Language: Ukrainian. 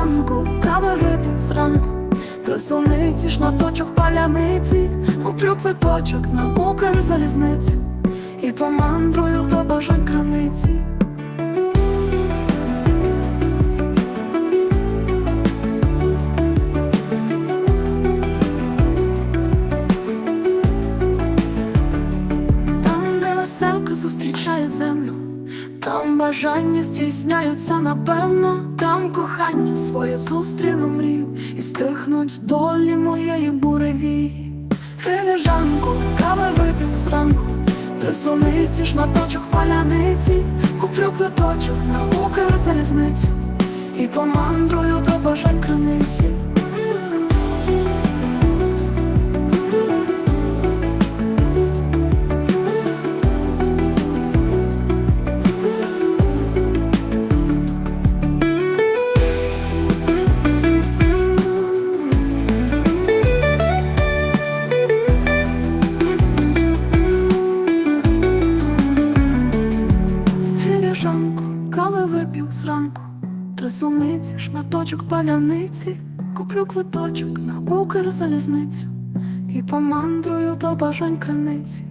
Філіжанку, кави вип'ю зранку. До суниці шматочок паляниці. Куплю квиточок на Укрзалізницю І помандрую до бажань краниці Там, де веселка зустрічає землю, там бажання здійсняються напевно, там кохання своє зустріну мрію. І стихнуть долі моєї буревії. Філіжанку, кави випив зранку, Ти суниці шматочок паляниці, куплю квиточок на Укрзалізницю. І помандрую Філіжанку, кави вип'ю зранку, три сумниці, шматочок паляниці, куплю квиточок на Укрзалізницю. І помандрую до бажань краниці.